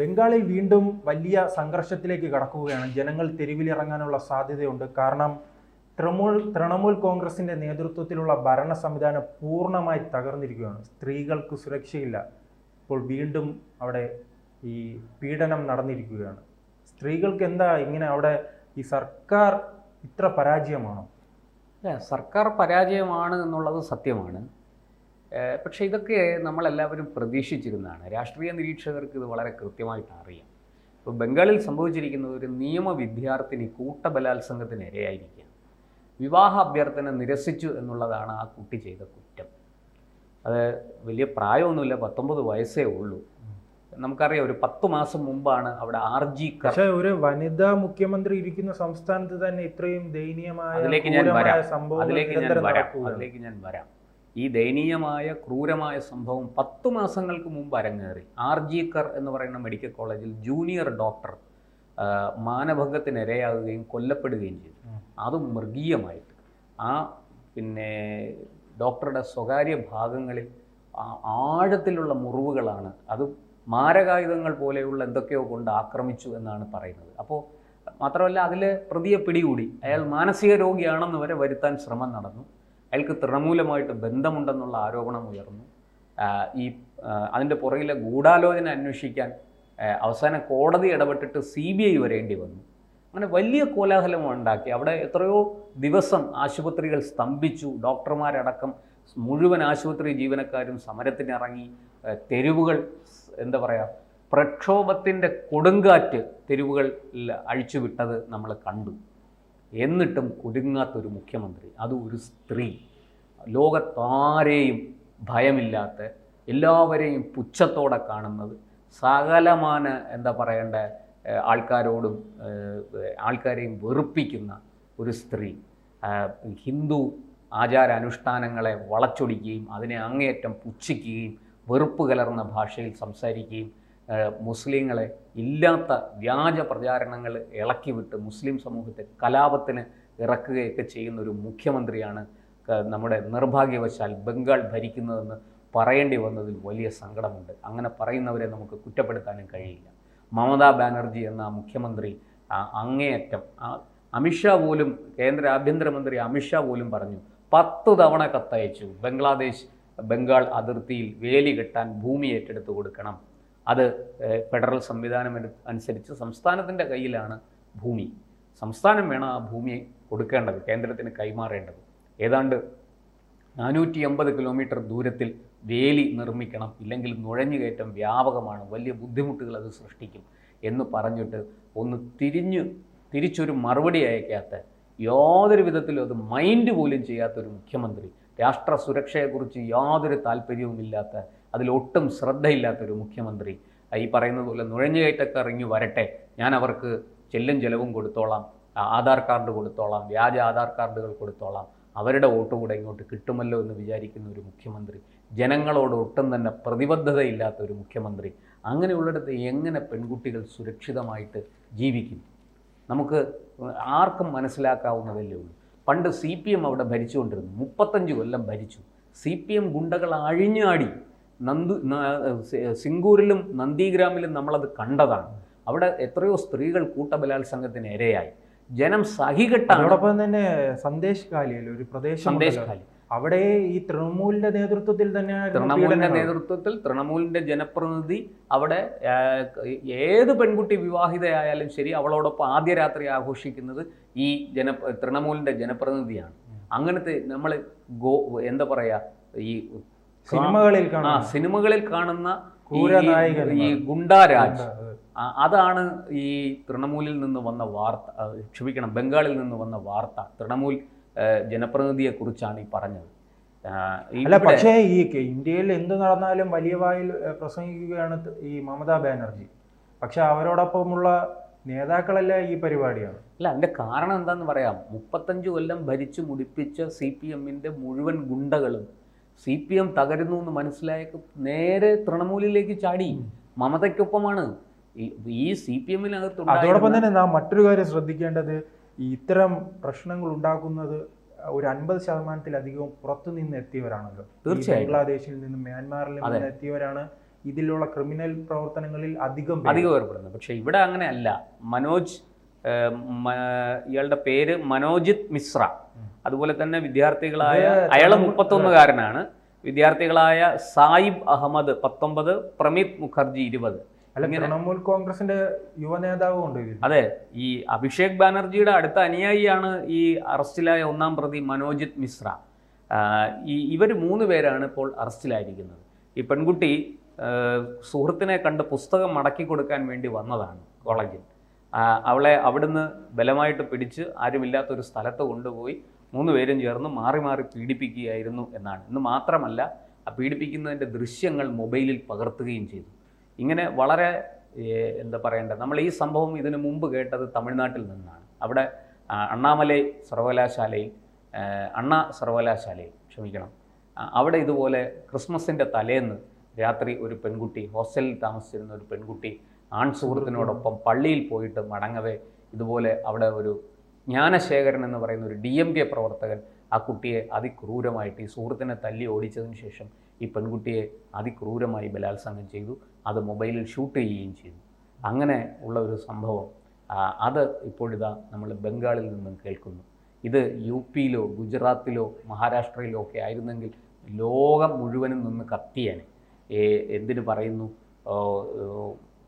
ബംഗാളിൽ വീണ്ടും വലിയ സംഘർഷത്തിലേക്ക് കടക്കുകയാണ്. ജനങ്ങൾ തെരുവിലിറങ്ങാനുള്ള സാധ്യതയുണ്ട്. കാരണം തൃണമൂൽ തൃണമൂൽ കോൺഗ്രസിന്റെ നേതൃത്വത്തിലുള്ള ഭരണ സംവിധാനം പൂർണമായി തകർന്നിരിക്കുകയാണ്. സ്ത്രീകൾക്ക് സുരക്ഷയില്ല. ഇപ്പോൾ വീണ്ടും അവിടെ ഈ പീഡനം നടന്നിരിക്കുകയാണ്. സ്ത്രീകൾക്ക് എന്താ ഇങ്ങനെ അവിടെ ഈ സർക്കാർ ഇത്ര പരാജയമാണോ? സർക്കാർ പരാജയമാണ് എന്നുള്ളത് സത്യമാണ്. പക്ഷേ ഇതൊക്കെ നമ്മളെല്ലാവരും പ്രതീക്ഷിച്ചിരുന്നതാണ്. രാഷ്ട്രീയ നിരീക്ഷകർക്ക് ഇത് വളരെ കൃത്യമായിട്ട് അറിയാം. ഇപ്പോൾ ബംഗാളിൽ സംഭവിച്ചിരിക്കുന്നത് ഒരു നിയമ വിദ്യാർത്ഥിനി കൂട്ടബലാത്സംഗത്തിന് ഇരയായിരിക്കുകയാണ്. വിവാഹ അഭ്യർത്ഥന നിരസിച്ചു എന്നുള്ളതാണ് ആ കുട്ടി ചെയ്ത കുറ്റം. അത് വലിയ പ്രായമൊന്നുമില്ല പത്തൊമ്പത് വയസ്സേ ഉള്ളൂ. നമുക്കറിയാം ഒരു പത്ത് മാസം മുമ്പാണ് അവിടെ ആർ ജി ഒരു വനിതാ മുഖ്യമന്ത്രി ഇരിക്കുന്ന സംസ്ഥാനത്ത് തന്നെ ഇത്രയും ദയനീയമായ അതിലേക്ക് ഞാൻ വരാം. അതിലേക്ക് ഞാൻ വരാം. അതിലേക്ക് ഞാൻ വരാം. ഈ ദയനീയമായ ക്രൂരമായ സംഭവം പത്ത് മാസങ്ങൾക്ക് മുമ്പ് അരങ്ങേറി. ആർ ജി കർ എന്ന് പറയുന്ന മെഡിക്കൽ കോളേജിൽ ജൂനിയർ ഡോക്ടർ മാനഭംഗത്തിനിരയാകുകയും കൊല്ലപ്പെടുകയും ചെയ്തു. അത് അതും മൃഗീയമായിട്ട്. ആ പിന്നെ ഡോക്ടറുടെ സ്വകാര്യ ഭാഗങ്ങളിൽ ആഴത്തിലുള്ള മുറിവുകളാണ്. അത് മാരകായുധങ്ങൾ പോലെയുള്ള എന്തൊക്കെയോ കൊണ്ട് ആക്രമിച്ചു എന്നാണ് പറയുന്നത്. അപ്പോൾ മാത്രമല്ല അതിൽ പ്രതിയെ പിടികൂടി. അയാൾ മാനസിക രോഗിയാണെന്ന് വരെ വരുത്താൻ ശ്രമം നടന്നു. അയാൾക്ക് തൃണമൂലമായിട്ട് ബന്ധമുണ്ടെന്നുള്ള ആരോപണം ഉയർന്നു. ഈ അതിന്റെ പുറകിലെ ഗൂഢാലോചന അന്വേഷിക്കാൻ അവസാനം കോടതി ഇടപെട്ടിട്ട് സി ബി ഐ വരേണ്ടി വന്നു. അങ്ങനെ വലിയ കോലാഹലം ഉണ്ടാക്കി. അവിടെ എത്രയോ ദിവസം ആശുപത്രികൾ സ്തംഭിച്ചു. ഡോക്ടർമാരടക്കം മുഴുവൻ ആശുപത്രി ജീവനക്കാരും സമരത്തിനിറങ്ങി. തെരുവുകൾ എന്താ പറയുക പ്രക്ഷോഭത്തിന്റെ കൊടുങ്കാറ്റ് തെരുവുകളിൽ അഴിച്ചുവിട്ടത് നമ്മൾ കണ്ടു. എന്നിട്ടും കുടുങ്ങാത്തൊരു മുഖ്യമന്ത്രി. അത് ഒരു സ്ത്രീ. ലോകത്താരെയും ഭയമില്ലാത്ത എല്ലാവരെയും പുച്ഛത്തോടെ കാണുന്നത് സകലമാന എന്താ പറയേണ്ട ആൾക്കാരോടും ആൾക്കാരെയും വെറുപ്പിക്കുന്ന ഒരു സ്ത്രീ. ഹിന്ദു ആചാരാനുഷ്ഠാനങ്ങളെ വളച്ചൊടിക്കുകയും അതിനെ അങ്ങേയറ്റം പുച്ഛിക്കുകയും വെറുപ്പ് കലർന്ന ഭാഷയിൽ സംസാരിക്കുകയും മുസ്ലിങ്ങളെ ഇല്ലാത്ത വ്യാജ പ്രചാരണങ്ങൾ ഇളക്കി വിട്ട് മുസ്ലിം സമൂഹത്തെ കലാപത്തിന് ഇറക്കുകയൊക്കെ ചെയ്യുന്ന ഒരു മുഖ്യമന്ത്രിയാണ് നമ്മുടെ നിർഭാഗ്യവശാൽ ബംഗാൾ ഭരിക്കുന്നതെന്ന് പറയേണ്ടി വന്നതിൽ വലിയ സങ്കടമുണ്ട്. അങ്ങനെ പറയുന്നവരെ നമുക്ക് കുറ്റപ്പെടുത്താനും കഴിയില്ല. മമതാ ബാനർജി എന്ന മുഖ്യമന്ത്രി അങ്ങേയറ്റം അമിത്ഷാ പോലും കേന്ദ്ര ആഭ്യന്തരമന്ത്രി അമിത്ഷാ പോലും പറഞ്ഞു പത്ത് തവണ കത്തയച്ചു ബംഗ്ലാദേശ് ബംഗാൾ അതിർത്തിയിൽ വേലി കെട്ടാൻ ഭൂമി ഏറ്റെടുത്ത് കൊടുക്കണം. അത് ഫെഡറൽ സംവിധാനം അനുസരിച്ച് സംസ്ഥാനത്തിന്റെ കയ്യിലാണ് ഭൂമി. സംസ്ഥാനം വേണം ആ ഭൂമി കൊടുക്കേണ്ടത് കേന്ദ്രത്തിന് കൈമാറേണ്ടത്. ഏതാണ്ട് നാനൂറ്റി അമ്പത് കിലോമീറ്റർ ദൂരത്തിൽ വേലി നിർമ്മിക്കണം ഇല്ലെങ്കിൽ നുഴഞ്ഞുകയറ്റം വ്യാപകമാണ് വലിയ ബുദ്ധിമുട്ടുകൾ അത് സൃഷ്ടിക്കും എന്ന് പറഞ്ഞിട്ട് ഒന്ന് തിരിഞ്ഞ് തിരിച്ചൊരു മറുപടി അയക്കാത്ത യാതൊരു വിധത്തിലും അത് മൈൻഡ് പോലും ചെയ്യാത്തൊരു മുഖ്യമന്ത്രി. രാഷ്ട്ര സുരക്ഷയെക്കുറിച്ച് യാതൊരു താല്പര്യവുമില്ലാത്ത അതിലൊട്ടും ശ്രദ്ധയില്ലാത്തൊരു മുഖ്യമന്ത്രി. ഈ പറയുന്നത് പോലെ നുഴഞ്ഞുകയറ്റക്കാർ ഇറങ്ങി വരട്ടെ. ഞാൻ അവർക്ക് ചെല്ലും ചെലവും കൊടുത്തോളാം. ആധാർ കാർഡ് കൊടുത്തോളാം. വ്യാജ ആധാർ കാർഡുകൾ കൊടുത്തോളാം. അവരുടെ വോട്ട് കൂടെ ഇങ്ങോട്ട് കിട്ടുമല്ലോ എന്ന് വിചാരിക്കുന്ന ഒരു മുഖ്യമന്ത്രി. ജനങ്ങളോട് ഒട്ടും തന്നെ പ്രതിബദ്ധതയില്ലാത്ത ഒരു മുഖ്യമന്ത്രി. അങ്ങനെയുള്ളിടത്ത് എങ്ങനെ പെൺകുട്ടികൾ സുരക്ഷിതമായിട്ട് ജീവിക്കും? നമുക്ക് ആർക്കും മനസ്സിലാക്കാവുന്നതല്ലേ ഉള്ളൂ. പണ്ട് സി പി എം അവിടെ ഭരിച്ചുകൊണ്ടിരുന്നു. മുപ്പത്തഞ്ച് കൊല്ലം ഭരിച്ചു. സി പി എം ഗുണ്ടകൾ അഴിഞ്ഞാടി. നന്ദു സിംഗൂരിലും നന്ദിഗ്രാമിലും നമ്മളത് കണ്ടതാണ്. അവിടെ എത്രയോ സ്ത്രീകൾ കൂട്ടബലാത്സംഗത്തിന് ഇരയായി. ജനം സഹികെട്ടാണ്. അതോടൊപ്പം തന്നെ സന്ദേശ് ഒരു പ്രദേശം സന്ദേശ് കാലി അവിടെ ഈ തൃണമൂലിന്റെ നേതൃത്വത്തിൽ തന്നെ തൃണമൂലിന്റെ നേതൃത്വത്തിൽ തൃണമൂലിന്റെ ജനപ്രതിനിധി അവിടെ ഏത് പെൺകുട്ടി വിവാഹിതയായാലും ശരി അവളോടൊപ്പം ആദ്യ രാത്രി ആഘോഷിക്കുന്നത് ഈ ജന തൃണമൂലിന്റെ ജനപ്രതിനിധിയാണ്. അങ്ങനത്തെ നമ്മൾ ഗോ എന്താ പറയുക ഈ സിനിമകളിൽ ആ സിനിമകളിൽ കാണുന്ന ഈ- ഈ ഗുണ്ടാരാജ്. അതാണ് ഈ തൃണമൂലിൽ നിന്ന് വന്ന വാർത്ത ക്ഷമിക്കണം ബംഗാളിൽ നിന്ന് വന്ന വാർത്ത തൃണമൂൽ ജനപ്രതിനിധിയെ കുറിച്ചാണ് ഈ പറഞ്ഞത്. അല്ല പക്ഷേ ഈ ഇന്ത്യയിൽ എന്ത് നടന്നാലും വലിയ വായിൽ പ്രസംഗിക്കുകയാണ് ഈ മമതാ ബാനർജി. പക്ഷെ അവരോടൊപ്പമുള്ള നേതാക്കളല്ല ഈ പരിപാടിയാണ്? അല്ല അതിന്റെ കാരണം എന്താന്ന് പറയാം. മുപ്പത്തഞ്ച് കൊല്ലം ഭരിച്ചു മുടിപ്പിച്ച സി പി എമ്മിന്റെ മുഴുവൻ ഗുണ്ടകളും സി പി എം തകരുന്നു എന്ന് മനസ്സിലായ നേരെ തൃണമൂലിലേക്ക് ചാടി. മമതയ്ക്കൊപ്പമാണ്. ഈ- സി പി എമ്മിനകത്ത് അതോടൊപ്പം തന്നെ നാം മറ്റൊരു കാര്യം ശ്രദ്ധിക്കേണ്ടത് ഇത്തരം പ്രശ്നങ്ങൾ ഉണ്ടാക്കുന്നത് ഒരു അൻപത് ശതമാനത്തിലധികവും പുറത്തു നിന്ന് എത്തിയവരാണല്ലോ. തീർച്ചയായും. ബംഗ്ലാദേശിൽ നിന്നും മ്യാൻമാറിൽ നിന്നും എത്തിയവരാണ്. ഇതിലുള്ള ക്രിമിനൽ പ്രവർത്തനങ്ങളിൽ അധികം അധികം ഏർപ്പെടുന്നത് പക്ഷേ ഇവിടെ അങ്ങനെയല്ല മനോജ് ഇയാളുടെ പേര് മനോജിത് മിശ്ര. അതുപോലെ തന്നെ വിദ്യാർത്ഥികളായ അയാൾ മുപ്പത്തൊന്നുകാരനാണ്. വിദ്യാർത്ഥികളായ സായിബ് അഹമ്മദ് പത്തൊമ്പത് പ്രമിത് മുഖർജി ഇരുപത്. തൃണമൂൽ കോൺഗ്രസിന്റെ യുവനേതാവും ഉണ്ട് അതെ ഈ അഭിഷേക് ബാനർജിയുടെ അടുത്ത അനുയായിയാണ് ഈ അറസ്റ്റിലായ ഒന്നാം പ്രതി മനോജിത് മിശ്ര. ഈ ഇവർ മൂന്ന് പേരാണ് ഇപ്പോൾ അറസ്റ്റിലായിരിക്കുന്നത്. ഈ പെൺകുട്ടി സുഹൃത്തിനെ കണ്ട് പുസ്തകം മടക്കി കൊടുക്കാൻ വേണ്ടി വന്നതാണ് കോളേജിൽ. അവളെ അവിടുന്ന് ബലമായിട്ട് പിടിച്ച് ആരുമില്ലാത്തൊരു സ്ഥലത്ത് കൊണ്ടുപോയി മൂന്ന് പേരും ചേർന്ന് മാറി മാറി പീഡിപ്പിക്കുകയായിരുന്നു എന്നാണ്. ഇന്ന് മാത്രമല്ല ആ പീഡിപ്പിക്കുന്നതിന്റെ ദൃശ്യങ്ങൾ മൊബൈലിൽ പകർത്തുകയും ചെയ്തു. ഇങ്ങനെ വളരെ എന്താ പറയേണ്ടത്? നമ്മൾ ഈ സംഭവം ഇതിനു മുമ്പ് കേട്ടത് തമിഴ്നാട്ടിൽ നിന്നാണ്. അവിടെ അണ്ണാമലൈ സർവകലാശാലയിൽ അണ്ണാ സർവകലാശാലയിൽ ക്ഷമിക്കണം അവിടെ ഇതുപോലെ ക്രിസ്മസിന്റെ തലേന്ന് രാത്രി ഒരു പെൺകുട്ടി ഹോസ്റ്റലിൽ താമസിച്ചിരുന്ന ഒരു പെൺകുട്ടി ആൺ സുഹൃത്തിനോടൊപ്പം പള്ളിയിൽ പോയിട്ട് മടങ്ങവേ. ഇതുപോലെ അവിടെ ഒരു ജ്ഞാനശേഖരൻ എന്ന് പറയുന്ന ഒരു ഡി എം കെ പ്രവർത്തകൻ ആ കുട്ടിയെ അതിക്രൂരമായിട്ട് ഈ സുഹൃത്തിനെ തല്ലി ഓടിച്ചതിന് ശേഷം ഈ പെൺകുട്ടിയെ അതിക്രൂരമായി ബലാത്സംഗം ചെയ്തു. അത് മൊബൈലിൽ ഷൂട്ട് ചെയ്യുകയും ചെയ്തു. അങ്ങനെ ഉള്ള ഒരു സംഭവം. അത് ഇപ്പോഴിതാ നമ്മൾ ബംഗാളിൽ നിന്നും കേൾക്കുന്നു. ഇത് യു പിയിലോ ഗുജറാത്തിലോ മഹാരാഷ്ട്രയിലോ ഒക്കെ ആയിരുന്നെങ്കിൽ ലോകം മുഴുവനും നിന്ന് കത്തിയാണ് എന്തിനു പറയുന്നു?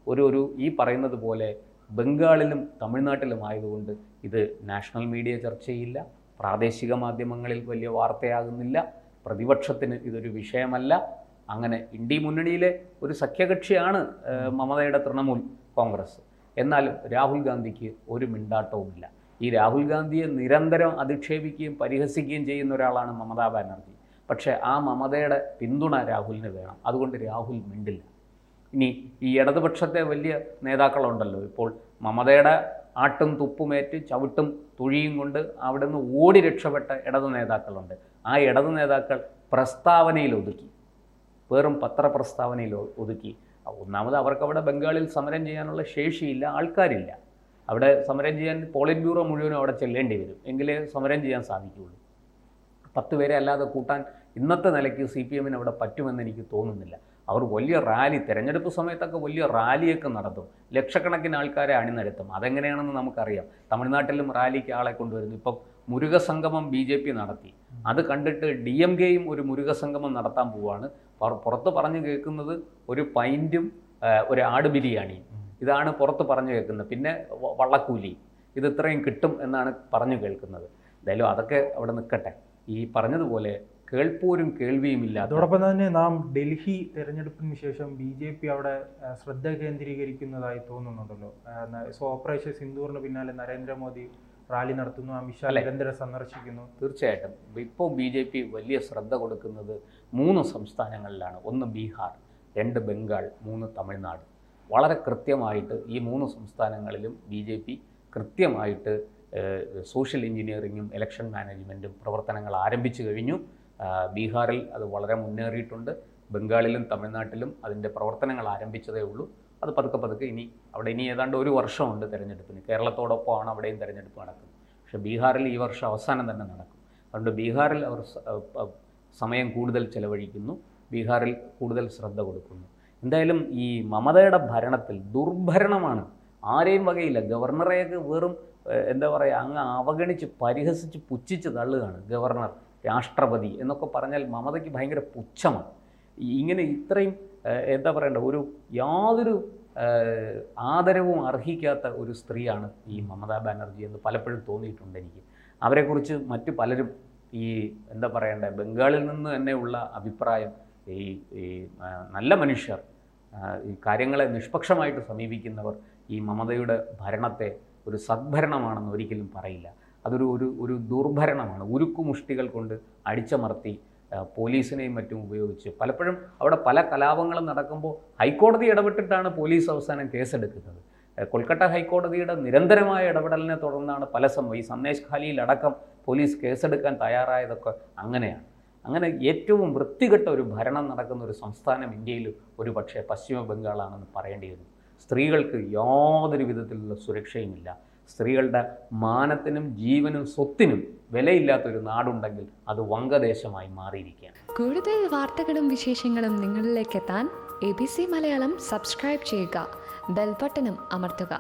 ഒരു ഒരു ഈ പറയുന്നത് പോലെ ബംഗാളിലും തമിഴ്നാട്ടിലും ആയതുകൊണ്ട് ഇത് നാഷണൽ മീഡിയ ചർച്ച ചെയ്യില്ല പ്രാദേശിക മാധ്യമങ്ങളിൽ വലിയ വാർത്തയാകുന്നില്ല പ്രതിപക്ഷത്തിന് ഇതൊരു വിഷയമല്ല. അങ്ങനെ ഇന്ത്യ മുന്നണിയിലെ ഒരു സഖ്യകക്ഷിയാണ് മമതയുടെ തൃണമൂൽ കോൺഗ്രസ്. എന്നാലും രാഹുൽ ഗാന്ധിക്ക് ഒരു മിണ്ടാട്ടവുമില്ല. ഈ രാഹുൽ ഗാന്ധിയെ നിരന്തരം അധിക്ഷേപിക്കുകയും പരിഹസിക്കുകയും ചെയ്യുന്ന ഒരാളാണ് മമതാ ബാനർജി. പക്ഷേ ആ മമതയുടെ പിന്തുണ രാഹുലിന് വേണം. അതുകൊണ്ട് രാഹുൽ മിണ്ടില്ല. ഇനി ഈ ഇടതുപക്ഷത്തെ വലിയ നേതാക്കളുണ്ടല്ലോ. ഇപ്പോൾ മമതയുടെ ആട്ടും തുപ്പുമേറ്റ് ചവിട്ടും തുഴിയും കൊണ്ട് അവിടെ നിന്ന് ഓടി രക്ഷപ്പെട്ട ഇടതു നേതാക്കളുണ്ട്. ആ ഇടതു നേതാക്കൾ പ്രസ്താവനയിൽ ഒതുക്കി. വെറും പത്രപ്രസ്താവനയിൽ ഒതുക്കി. ഒന്നാമത് അവർക്ക് അവിടെ ബംഗാളിൽ സമരം ചെയ്യാനുള്ള ശേഷിയില്ല ആൾക്കാരില്ല. അവിടെ സമരം ചെയ്യാൻ പോളിറ്റ് ബ്യൂറോ മുഴുവനും അവിടെ ചെല്ലേണ്ടി വരും. എങ്കിലേ സമരം ചെയ്യാൻ സാധിക്കുകയുള്ളൂ. പത്ത് പേരെ അല്ലാതെ കൂട്ടാൻ ഇന്നത്തെ നിലയ്ക്ക് സി പി എമ്മിന് അവിടെ പറ്റുമെന്ന് എനിക്ക് തോന്നുന്നില്ല. അവർ വലിയ റാലി തിരഞ്ഞെടുപ്പ് സമയത്തൊക്കെ വലിയ റാലിയൊക്കെ നടത്തും. ലക്ഷക്കണക്കിന് ആൾക്കാരെ അണിനിരത്തും. അതെങ്ങനെയാണെന്ന് നമുക്കറിയാം. തമിഴ്നാട്ടിലും റാലിക്ക് ആളെ കൊണ്ടുവരുന്നു. ഇപ്പം മുരുകസംഗമം ബി ജെ പി നടത്തി. അത് കണ്ടിട്ട് ഡി എം കെയും ഒരു മുരുകസംഗമം നടത്താൻ പോവുകയാണ് പുറ- പുറത്ത് പറഞ്ഞു കേൾക്കുന്നത് ഒരു പൈന്റും ഒരു ആട് ബിരിയാണിയും. ഇതാണ് പുറത്ത് പറഞ്ഞു കേൾക്കുന്നത്. പിന്നെ വള്ളക്കൂലി. ഇത് ഇത്രയും കിട്ടും എന്നാണ് പറഞ്ഞു കേൾക്കുന്നത്. എന്തായാലും അതൊക്കെ അവിടെ നിൽക്കട്ടെ. ഈ പറഞ്ഞതുപോലെ കേൾപ്പോരും കേൾവിയും ഇല്ല അതോടൊപ്പം തന്നെ നാം ഡൽഹി തെരഞ്ഞെടുപ്പിന് ശേഷം ബി ജെ പി അവിടെ ശ്രദ്ധ കേന്ദ്രീകരിക്കുന്നതായി തോന്നുന്നുണ്ടല്ലോ. സോ ഓപ്പറേഷൻ സിന്ദൂറിന് പിന്നാലെ നരേന്ദ്രമോദി റാലി നടത്തുന്നു അമിത്ഷാ? നിരന്തരം സന്ദർശിക്കുന്നു. തീർച്ചയായിട്ടും. ഇപ്പോൾ ബി ജെ പി വലിയ ശ്രദ്ധ കൊടുക്കുന്നത് മൂന്ന് സംസ്ഥാനങ്ങളിലാണ്. ഒന്ന് ബീഹാർ രണ്ട് ബംഗാൾ മൂന്ന് തമിഴ്നാട്. വളരെ കൃത്യമായിട്ട് ഈ മൂന്ന് സംസ്ഥാനങ്ങളിലും ബി ജെ പി കൃത്യമായിട്ട് സോഷ്യൽ എഞ്ചിനീയറിങ്ങും ഇലക്ഷൻ മാനേജ്മെന്റും പ്രവർത്തനങ്ങൾ ആരംഭിച്ചു കഴിഞ്ഞു. ബീഹാറിൽ അത് വളരെ മുന്നേറിയിട്ടുണ്ട്. ബംഗാളിലും തമിഴ്നാട്ടിലും അതിന്റെ പ്രവർത്തനങ്ങൾ ആരംഭിച്ചതേ ഉള്ളൂ. അത് പതുക്കെ പതുക്കെ ഇനി അവിടെ ഇനി ഏതാണ്ട് ഒരു വർഷമുണ്ട് തിരഞ്ഞെടുപ്പിന്. കേരളത്തോടൊപ്പമാണ് അവിടെയും തിരഞ്ഞെടുപ്പ് നടക്കുന്നത്. പക്ഷെ ബീഹാറിൽ ഈ വർഷം അവസാനം തന്നെ നടക്കും. അതുകൊണ്ട് ബീഹാറിൽ അവർ സമയം കൂടുതൽ ചെലവഴിക്കുന്നു. ബീഹാറിൽ കൂടുതൽ ശ്രദ്ധ കൊടുക്കുന്നു. എന്തായാലും ഈ മമതയുടെ ഭരണത്തിൽ ദുർഭരണമാണ്. ആരെയും വകയില്ല. ഗവർണറെയൊക്കെ വെറും എന്താ പറയുക അങ്ങ് അവഗണിച്ച് പരിഹസിച്ച് പുച്ഛിച്ച് തള്ളുകയാണ് ഗവർണർ. രാഷ്ട്രപതി എന്നൊക്കെ പറഞ്ഞാൽ മമതയ്ക്ക് ഭയങ്കര പുച്ഛമാണ്. ഇങ്ങനെ ഇത്രയും എന്താ പറയണ്ട ഒരു യാതൊരു ആദരവും അർഹിക്കാത്ത ഒരു സ്ത്രീയാണ് ഈ മമതാ ബാനർജി എന്ന് പലപ്പോഴും തോന്നിയിട്ടുണ്ട് എനിക്ക്. അവരെക്കുറിച്ച് മറ്റു പലരും ഈ എന്താ പറയണ്ടേ ബംഗാളിൽ നിന്ന് തന്നെയുള്ള അഭിപ്രായം ഈ ഈ നല്ല മനുഷ്യർ ഈ കാര്യങ്ങളെ നിഷ്പക്ഷമായിട്ട് സമീപിക്കുന്നവർ ഈ മമതയുടെ ഭരണത്തെ ഒരു സദ്ഭരണമാണെന്ന് ഒരിക്കലും പറയില്ല. അതൊരു ഒരു ഒരു ദുർഭരണമാണ്. ഉരുക്കുമുഷ്ടികൾ കൊണ്ട് അടിച്ചമർത്തി പോലീസിനെയും മറ്റും ഉപയോഗിച്ച്. പലപ്പോഴും അവിടെ പല കലാപങ്ങളും നടക്കുമ്പോൾ ഹൈക്കോടതി ഇടപെട്ടിട്ടാണ് പോലീസ് അവസാനം കേസെടുക്കുന്നത്. കൊൽക്കത്ത ഹൈക്കോടതിയുടെ നിരന്തരമായ ഇടപെടലിനെ തുടർന്നാണ് പല സംഭവം. ഈ സന്ദേശ് ഖാലിയിലടക്കം പോലീസ് കേസെടുക്കാൻ തയ്യാറായതൊക്കെ അങ്ങനെയാണ്. അങ്ങനെ ഏറ്റവും വൃത്തികെട്ട ഒരു ഭരണം നടക്കുന്ന ഒരു സംസ്ഥാനം ഇന്ത്യയിൽ ഒരു പക്ഷേ പശ്ചിമ ബംഗാളാണെന്ന് പറയേണ്ടി വരും. സ്ത്രീകൾക്ക് യാതൊരു വിധത്തിലുള്ള സുരക്ഷയുമില്ല. സ്ത്രീകളുടെ മാനത്തിനും ജീവനും സ്വത്തിനും വിലയില്ലാത്തൊരു നാടുണ്ടെങ്കിൽ അത് വങ്കദേശമായി മാറിയിരിക്കുകയാണ്. കൂടുതൽ വാർത്തകളും വിശേഷങ്ങളും നിങ്ങളിലേക്ക് എത്താൻ A B C Malayalam subscribe ചെയ്യുക. ബെൽബട്ടനും അമർത്തുക.